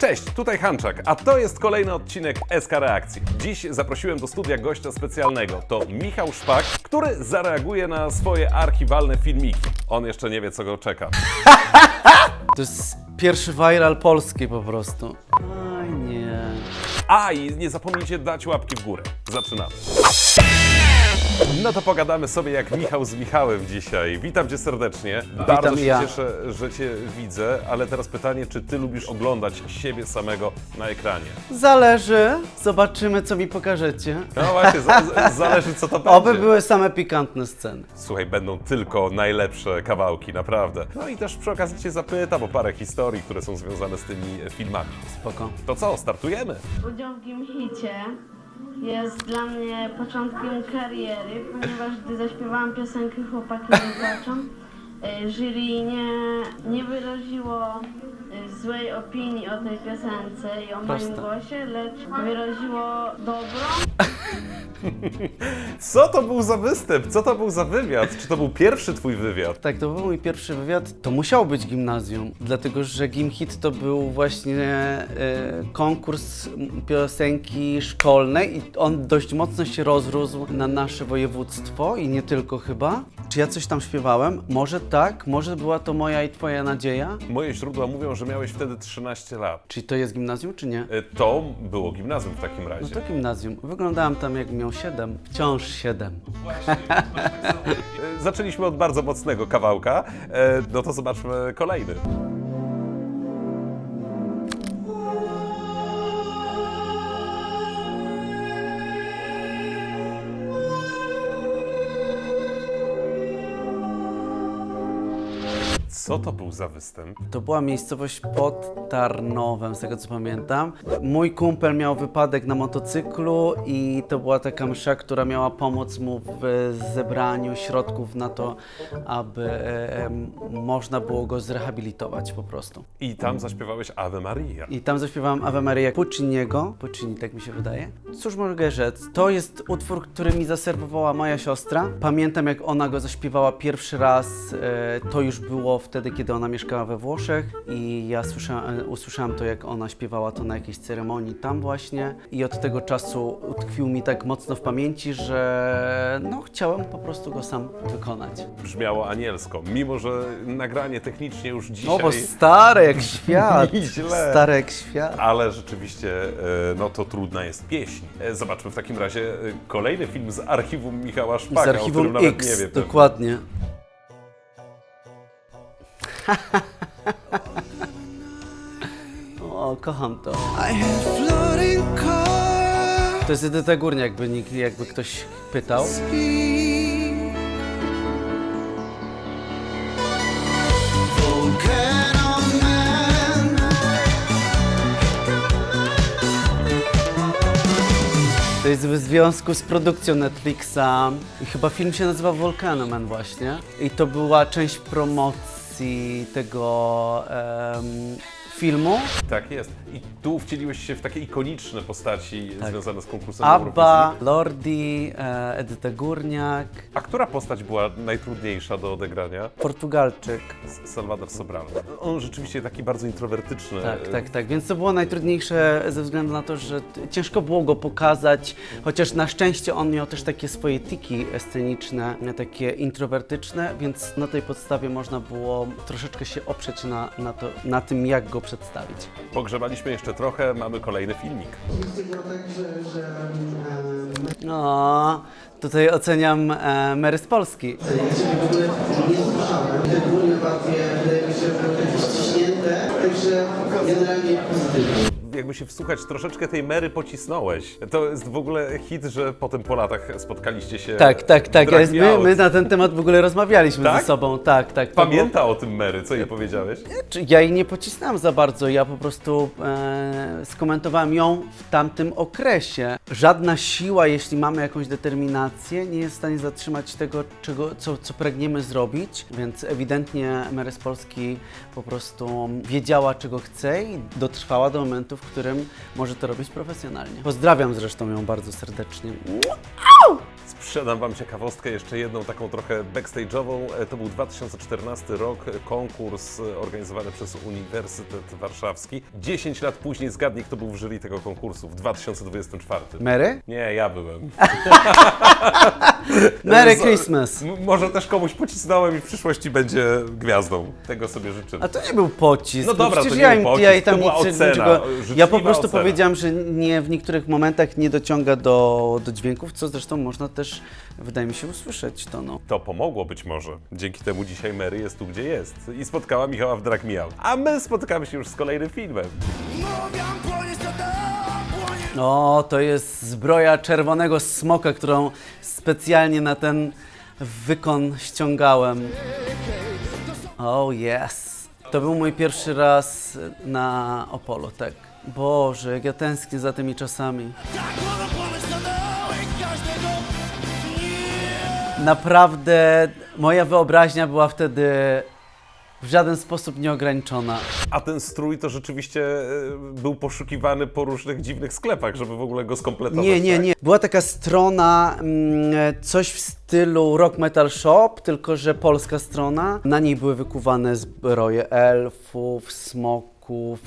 Cześć, tutaj Hanczak, a to jest kolejny odcinek SK Reakcji. Dziś zaprosiłem do studia gościa specjalnego. To Michał Szpak, który zareaguje na swoje archiwalne filmiki. On jeszcze nie wie, co go czeka. To jest pierwszy viral polski po prostu. Oj nie. A i nie zapomnijcie dać łapki w górę. Zaczynamy. No to pogadamy sobie jak Michał z Michałem dzisiaj. Witam cię serdecznie. Bardzo się ja. cieszę, że cię widzę, ale teraz pytanie, czy ty lubisz oglądać siebie samego na ekranie? Zależy. Zobaczymy, co mi pokażecie. No właśnie, za, za, zależy co to będzie. Oby były same pikantne sceny. Słuchaj, będą tylko najlepsze kawałki, naprawdę. No i też przy okazji Cię zapytam o parę historii, które są związane z tymi filmami. Spoko. To co, startujemy? Udział w Gimhicie jest dla mnie początkiem kariery, ponieważ gdy zaśpiewałam piosenkę Chłopaki nie płaczą, y, jury nie, nie wyraziło złej opinii o tej piosence i o Proste. moim głosie, lecz wyraziło dobro. Co to był za występ? Co to był za wywiad? Czy to był pierwszy Twój wywiad? Tak, to był mój pierwszy wywiad. To musiał być gimnazjum, dlatego że Gimhit to był właśnie e, konkurs piosenki szkolnej i on dość mocno się rozrósł na nasze województwo i nie tylko chyba. Czy ja coś tam śpiewałem? Może tak, może była to moja i twoja nadzieja. Moje źródła mówią, że miałeś wtedy 13 lat. Czyli to jest gimnazjum, czy nie? E, To było gimnazjum w takim No razie. to gimnazjum. Wyglądałem tam jak miał 7. Wciąż 7. E, Zaczęliśmy od bardzo mocnego kawałka, E, no to zobaczmy kolejny. Co to był za występ? To była miejscowość pod Tarnowem, z tego co pamiętam. Mój kumpel miał wypadek na motocyklu i to była taka msza, która miała pomóc mu w zebraniu środków na to, aby e, można było go zrehabilitować po prostu. I tam zaśpiewałeś Ave Maria. I tam zaśpiewałam Ave Maria Pucciniego. Puccini, tak mi się wydaje. Cóż mogę rzec? To jest utwór, który mi zaserwowała moja siostra. Pamiętam, jak ona go zaśpiewała pierwszy raz. E, to już było wtedy, kiedy ona mieszkała we Włoszech i ja słyszałam, e, usłyszałam to, jak ona śpiewała to na jakiejś ceremonii tam właśnie. I od tego czasu utkwił mi tak mocno w pamięci, że no chciałem po prostu go sam wykonać. brzmiało anielsko, mimo że nagranie technicznie już dzisiaj... No bo stare jak świat. Źle. Stare jak świat. Ale rzeczywiście, e, no to trudna jest pieśń. E, Zobaczmy w takim razie e, kolejny film z archiwum Michała Szpaka, Z o archiwum którym nawet X, nie wie. pewnie. dokładnie. o, kocham to. To jest Edyta Górnia, jakby, nikt, jakby ktoś pytał. To jest w związku z produkcją Netflixa i chyba film się nazywa Volcano Man właśnie. I to była część promocji tego em, filmu. Tak jest. I tu wcieliłeś się w takie ikoniczne postaci związane z konkursem Tak. Abba, Eurowizji. Lordi, e, Edyta Górniak, A która postać była najtrudniejsza do odegrania? Portugalczyk. S- Salvador Sobral. On rzeczywiście taki bardzo introwertyczny. Tak, tak, tak. Więc to było najtrudniejsze ze względu na to, że t- ciężko było go pokazać, chociaż na szczęście on miał też takie swoje tiki sceniczne, takie introwertyczne, więc na tej podstawie można było troszeczkę się oprzeć na, na, to, na tym, jak go przedstawić. Pogrzebaliśmy jeszcze trochę, mamy kolejny filmik. No, tutaj oceniam e, Mary z Polski. w ogóle nie słyszałem. Te bardziej wydaje mi się, że były jakieś ściśnięte, także generalnie pozytywnie. Jakby się wsłuchać, troszeczkę tej Mary pocisnąłeś. To jest w ogóle hit, że potem po latach spotkaliście się. Tak, tak, tak. Drag jest- My, my na ten temat w ogóle rozmawialiśmy Tak? ze sobą. Tak, tak. było- Pamięta o tym Mary, co jej powiedziałeś? Ja jej nie pocisnąłem za bardzo, ja po prostu e, skomentowałem ją w tamtym okresie. Żadna siła, jeśli mamy jakąś determinację, nie jest w stanie zatrzymać tego, czego, co, co pragniemy zrobić, więc ewidentnie z Polski po prostu wiedziała, czego chce i dotrwała do momentu, w którym może to robić profesjonalnie. Pozdrawiam zresztą ją bardzo serdecznie. Sprzedam Wam ciekawostkę, jeszcze jedną taką trochę backstage'ową. E, To był 2014 rok, e, konkurs e, organizowany przez Uniwersytet Warszawski. 10 lat później zgadnij, kto był w jury tego konkursu w 2024. Mary? Nie, ja byłem. Merry Christmas! M- może też komuś pocisnąłem i w przyszłości będzie gwiazdą. Tego sobie życzymy. A to nie był pocisk. No dobra, przecież to nie ja, był im- pocisk, ja i tam to była nic, ocena, niczego- Ja po prostu ocena. powiedziałam, że nie w niektórych momentach nie dociąga do, do dźwięków, co zresztą można też, wydaje mi się, usłyszeć to. No. To pomogło być może. Dzięki temu dzisiaj Mary jest tu, gdzie jest. I spotkała Michała w Drag Me Out. A my spotykamy się już z kolejnym filmem. O, to jest zbroja czerwonego smoka, którą specjalnie na ten wykon ściągałem. Oh yes. To był mój pierwszy raz na Opolu, tak. Boże, jak ja tęsknię za tymi czasami. Naprawdę moja wyobraźnia była wtedy w żaden sposób nieograniczona. A ten strój to rzeczywiście e, był poszukiwany po różnych dziwnych sklepach, żeby w ogóle go skompletować. Nie, nie, tak? nie. Była taka strona, mm, coś w stylu Rock Metal Shop, tylko że polska strona. Na niej były wykuwane zbroje elfów, smoków,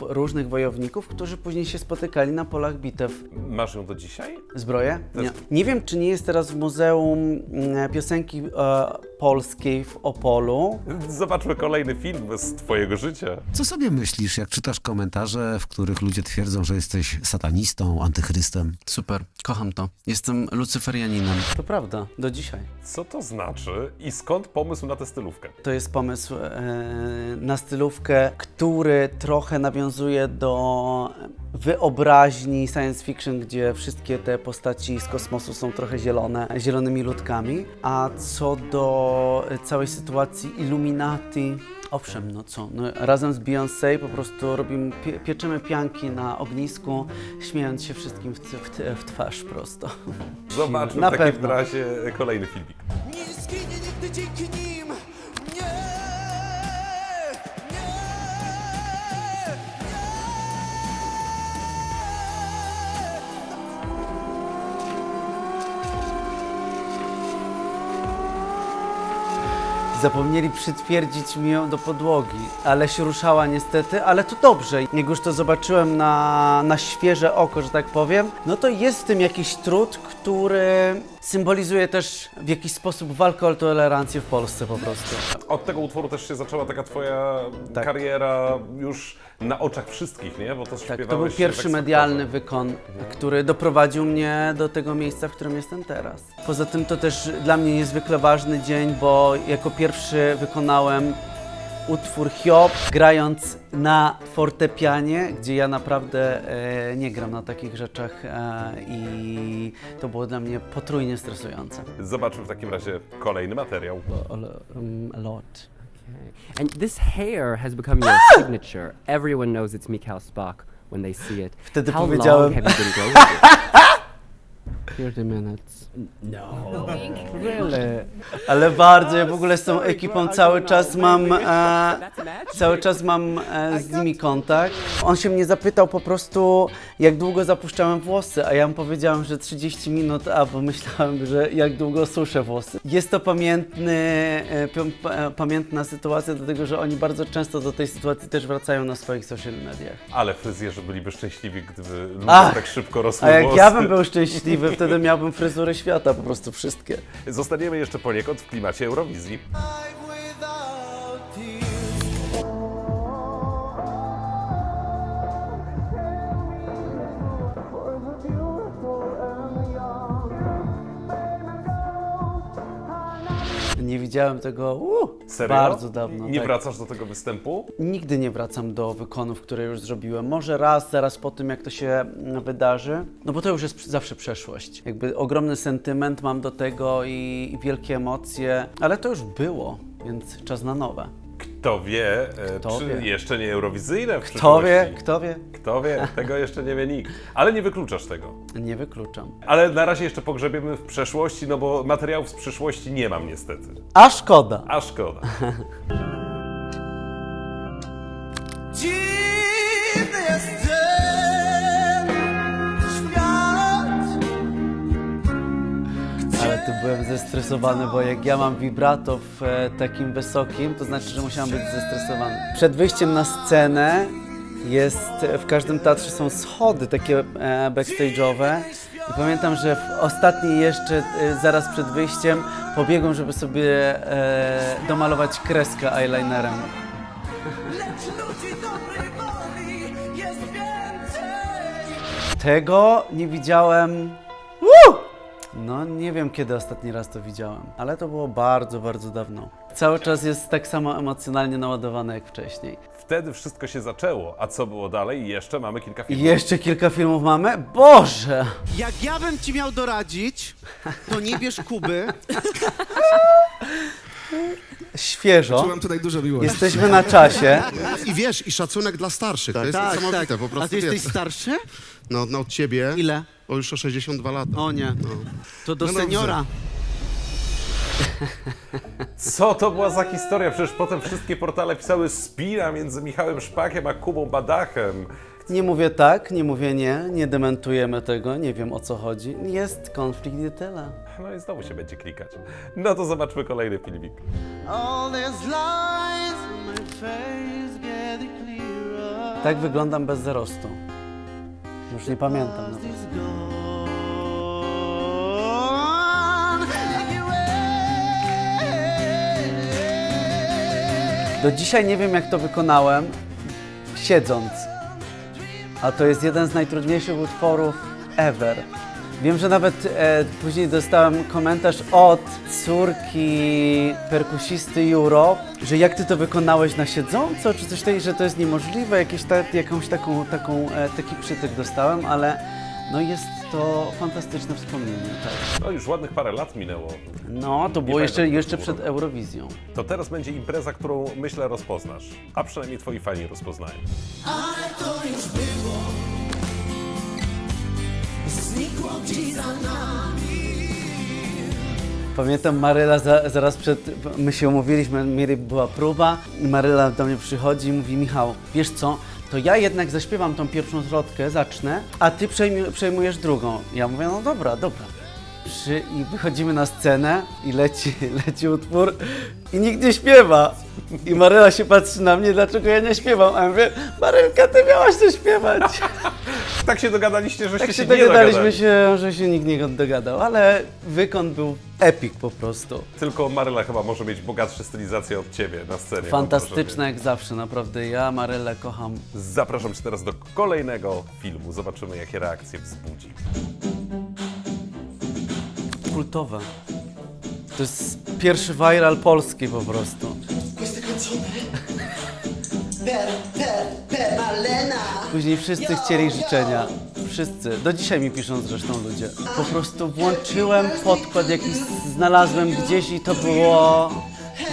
różnych wojowników, którzy później się spotykali na polach bitew. Masz ją do dzisiaj? Zbroje? To Nie. nie wiem, czy nie jest teraz w Muzeum mm, Piosenki e, Polskiej w Opolu. Zobaczmy kolejny film z twojego życia. Co sobie myślisz, jak czytasz komentarze, w których ludzie twierdzą, że jesteś satanistą, antychrystem? Super, kocham to. Jestem lucyferianinem. To prawda, do dzisiaj. Co to znaczy i skąd pomysł na tę stylówkę? To jest pomysł e, na stylówkę, który trochę nawiązuje do wyobraźni science fiction, gdzie wszystkie te postaci z kosmosu są trochę zielone, zielonymi ludkami. A co do całej sytuacji Illuminati, owszem, no co, no, razem z Beyoncé po prostu robimy, pie, pieczymy pianki na ognisku, śmiejąc się wszystkim w, w, w twarz prosto. Zobaczmy Na w takim pewno. razie kolejny filmik. Nie zginie nigdy dzięki Zapomnieli przytwierdzić mi ją do podłogi, ale się ruszała niestety, ale to dobrze. Jak już to zobaczyłem na, na świeże oko, że tak powiem, no to jest w tym jakiś trud, który symbolizuje też w jakiś sposób walkę o tolerancję w Polsce po prostu. Od tego utworu też się zaczęła taka twoja Tak. kariera już na oczach wszystkich, nie? Bo to Tak, to był pierwszy tak medialny wykon, który doprowadził mnie do tego miejsca, w którym jestem teraz. Poza tym to też dla mnie niezwykle ważny dzień, bo jako pierwszy wykonałem utwór Hiob, grając na fortepianie, gdzie ja naprawdę e, nie gram na takich rzeczach e, i to było dla mnie potrójnie stresujące. Zobaczmy w takim razie kolejny materiał. Um, a lot. And this hair has become your signature. Everyone knows it's Mikhail Spock when they see it. Wtedy How powiedziałem- long have you been growing it? 30 minutes. No. Really? Ale bardzo, ja w ogóle z tą ekipą cały czas mam, e, cały czas mam e, z nimi kontakt. On się mnie zapytał po prostu, jak długo zapuszczałem włosy, a ja mu powiedziałem, że 30 minut, a bo myślałem, że jak długo suszę włosy. Jest to pamiętny, e, e, pamiętna sytuacja, dlatego że oni bardzo często do tej sytuacji też wracają na swoich social mediach. Ale fryzjerzy byliby szczęśliwi, gdyby ludzie Ach, tak szybko rosły A jak włosy. ja bym był szczęśliwy, wtedy miałbym fryzury świata, po prostu wszystkie. Zostaniemy jeszcze poniekąd w klimacie Eurowizji. Widziałem tego uh, Serio? bardzo dawno. Nie tak. wracasz do tego występu? Nigdy nie wracam do wykonów, które już zrobiłem. Może raz, zaraz po tym, jak to się wydarzy. No bo to już jest zawsze przeszłość. Jakby ogromny sentyment mam do tego i, i wielkie emocje, ale to już było, więc czas na nowe. Kto wie, e, Kto czy wie? jeszcze nie Eurowizyjne w Kto wie, kto wie? Kto wie, tego jeszcze nie wie nikt. Ale nie wykluczasz tego. Nie wykluczam. Ale na razie jeszcze pogrzebiemy w przeszłości, no bo materiałów z przyszłości nie mam niestety. A szkoda. A szkoda. Ale ty byłem zestresowany, bo jak ja mam vibrato w e, takim wysokim, to znaczy, że musiałam być zestresowany. Przed wyjściem na scenę jest, w każdym teatrze są schody takie e, backstage'owe i pamiętam, że w ostatniej jeszcze, e, zaraz przed wyjściem, pobiegłem, żeby sobie e, domalować kreskę eyelinerem. Tego nie widziałem. Woo! No, nie wiem kiedy ostatni raz to widziałem, ale to było bardzo, bardzo dawno. Cały czas jest tak samo emocjonalnie naładowany jak wcześniej. Wtedy wszystko się zaczęło, a co było dalej? Jeszcze mamy kilka I filmów. jeszcze kilka filmów mamy? Boże! Jak ja bym ci miał doradzić, to nie bierz Kuby. Świeżo. Czułem tutaj dużo miłości. Jesteśmy na czasie. I wiesz, i szacunek dla starszych. to jest tak, niesamowite, tak. po prostu. A ty jesteś wiesz. starszy? No, no od ciebie. Ile? O już o 62 lata. O nie. To do No dobrze. seniora. Co to była za historia? Przecież potem wszystkie portale pisały spina między Michałem Szpakiem a Kubą Badachem. Nie mówię tak, nie mówię nie, nie dementujemy tego, nie wiem o co chodzi. Jest konflikt i tyle. No i znowu się będzie klikać. No to zobaczmy kolejny filmik. Tak wyglądam bez zarostu. Już nie pamiętam nawet. Do dzisiaj nie wiem, jak to wykonałem, siedząc. A to jest jeden z najtrudniejszych utworów ever. Wiem, że nawet e, później dostałem komentarz od córki perkusisty Juro, że jak ty to wykonałeś na siedząco, czy coś takiego, że to jest niemożliwe, jakieś ta, jakąś taką, taką, e, taki przytyk dostałem, ale no jest to fantastyczne wspomnienie, tak. No już ładnych parę lat minęło. No, to było jeszcze, jeszcze przed. Eurowizją. To teraz będzie impreza, którą myślę rozpoznasz. A przynajmniej twoi fani rozpoznają. Ale to już było Pamiętam Maryla za, zaraz przed, my się umówiliśmy, mieli, była próba i Maryla do mnie przychodzi i mówi Michał, wiesz co, to ja jednak zaśpiewam tą pierwszą zwrotkę, zacznę, a ty przejmu, przejmujesz drugą. Ja mówię, no dobra, dobra. Przy, I wychodzimy na scenę i leci, leci utwór i nikt nie śpiewa. I Maryla się patrzy na mnie, dlaczego ja nie śpiewam. A ja mówię, Marylka, ty miałaś to śpiewać. Tak się dogadaliście, żeście Tak się się, nie dogadaliśmy dogadali. się, że się nikt nie dogadał, ale wykon był epic po prostu. Tylko Maryla chyba może mieć bogatsze stylizacje od ciebie na scenie. mam Fantastyczna jak zawsze, naprawdę. Ja Marylę kocham. Zapraszam cię teraz do kolejnego filmu. Zobaczymy, jakie reakcje wzbudzi. Kultowe. To jest pierwszy viral polski po prostu. Queste canzone per, per, Później wszyscy chcieli życzenia. Wszyscy. Do dzisiaj mi piszą zresztą ludzie. Po prostu włączyłem podkład jakiś, znalazłem gdzieś i to było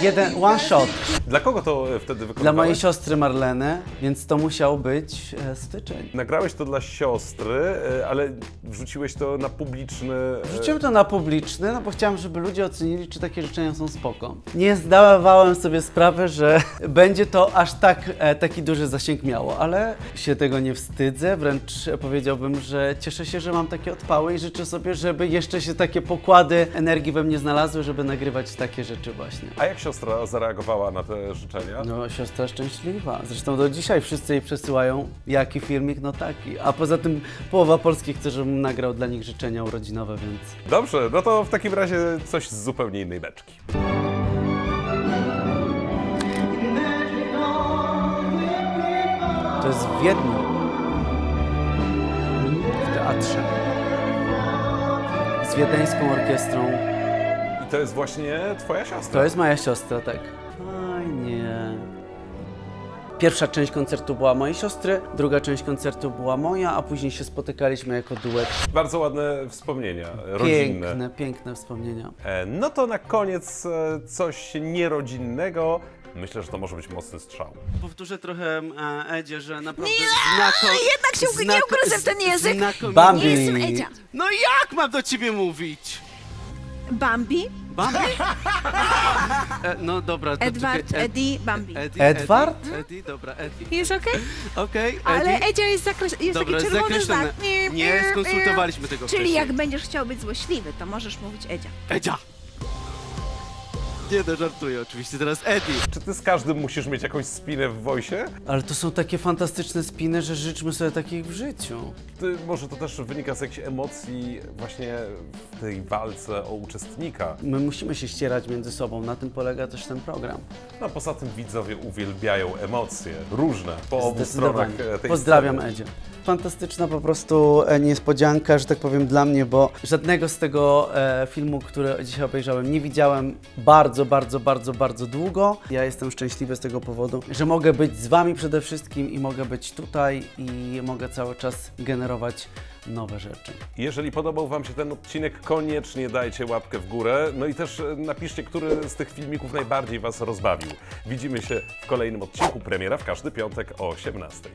jeden, one shot. Dla kogo to e, wtedy Dla wykonywałeś? mojej siostry Marleny, więc to musiał być e, styczeń. Nagrałeś to dla siostry, e, ale wrzuciłeś to na publiczny... e, Wrzuciłem to na publiczny, no bo chciałem, żeby ludzie ocenili, czy takie życzenia są spoko. Nie zdawałem sobie sprawy, że będzie to aż tak, e, taki duży zasięg miało, ale się tego nie wstydzę, wręcz powiedziałbym, że cieszę się, że mam takie odpały i życzę sobie, żeby jeszcze się takie pokłady energii we mnie znalazły, żeby nagrywać takie rzeczy właśnie. A jak siostra zareagowała na te życzenia? No, siostra szczęśliwa. Zresztą do dzisiaj wszyscy jej przesyłają, jaki filmik, no taki. A poza tym połowa Polski chce, żebym nagrał dla nich życzenia urodzinowe, więc... Dobrze, no to w takim razie coś z zupełnie innej beczki. To jest w Wiedniu. W teatrze. Z wiedeńską orkiestrą. I to jest właśnie twoja siostra. To jest moja siostra, tak. Fajnie. Pierwsza część koncertu była mojej siostry, druga część koncertu była moja, a później się spotykaliśmy jako duet. Bardzo ładne wspomnienia, rodzinne. Piękne, piękne wspomnienia. E, No to na koniec e, coś nierodzinnego. Myślę, że to może być mocny strzał. Powtórzę trochę e, Edzie, że naprawdę Nie, znako... jednak się ug- nie ugryzę w ten język. znakomicie- Bambi. Nie jestem Edzia. No jak mam do ciebie mówić? Bambi, Bambi? E, no dobra, to Edward, czekaj, Ed- Eddie, Bambi. Eddie, Edward? Eddie, Eddie, dobra, Eddie. Już okej? Okej, Ale Eddie. Edzia jest, zakreś- jest Dobra, taki czerwony zakreślone. znak. Nie, Nie skonsultowaliśmy tego Czyli wcześniej. jak będziesz chciał być złośliwy, to możesz mówić Edzia. Edzia! Nie no, żartuję oczywiście. Teraz Eddie. Czy ty z każdym musisz mieć jakąś spinę w wojsie? Ale to są takie fantastyczne spiny, że życzmy sobie takich w życiu. Ty, może to też wynika z jakichś emocji właśnie w tej walce o uczestnika. My musimy się ścierać między sobą, na tym polega też ten program. No poza tym widzowie uwielbiają emocje, różne, po obu stronach e, tej Pozdrawiam sceny. Edzie. Fantastyczna po prostu e, niespodzianka, że tak powiem dla mnie, bo żadnego z tego e, filmu, który dzisiaj obejrzałem, nie widziałem bardzo, bardzo, bardzo, bardzo długo. Ja jestem szczęśliwy z tego powodu, że mogę być z Wami przede wszystkim i mogę być tutaj i mogę cały czas generować nowe rzeczy. Jeżeli podobał Wam się ten odcinek, koniecznie dajcie łapkę w górę. No i też e, napiszcie, który z tych filmików najbardziej Was rozbawił. Widzimy się w kolejnym odcinku. Premiera w każdy piątek o 18.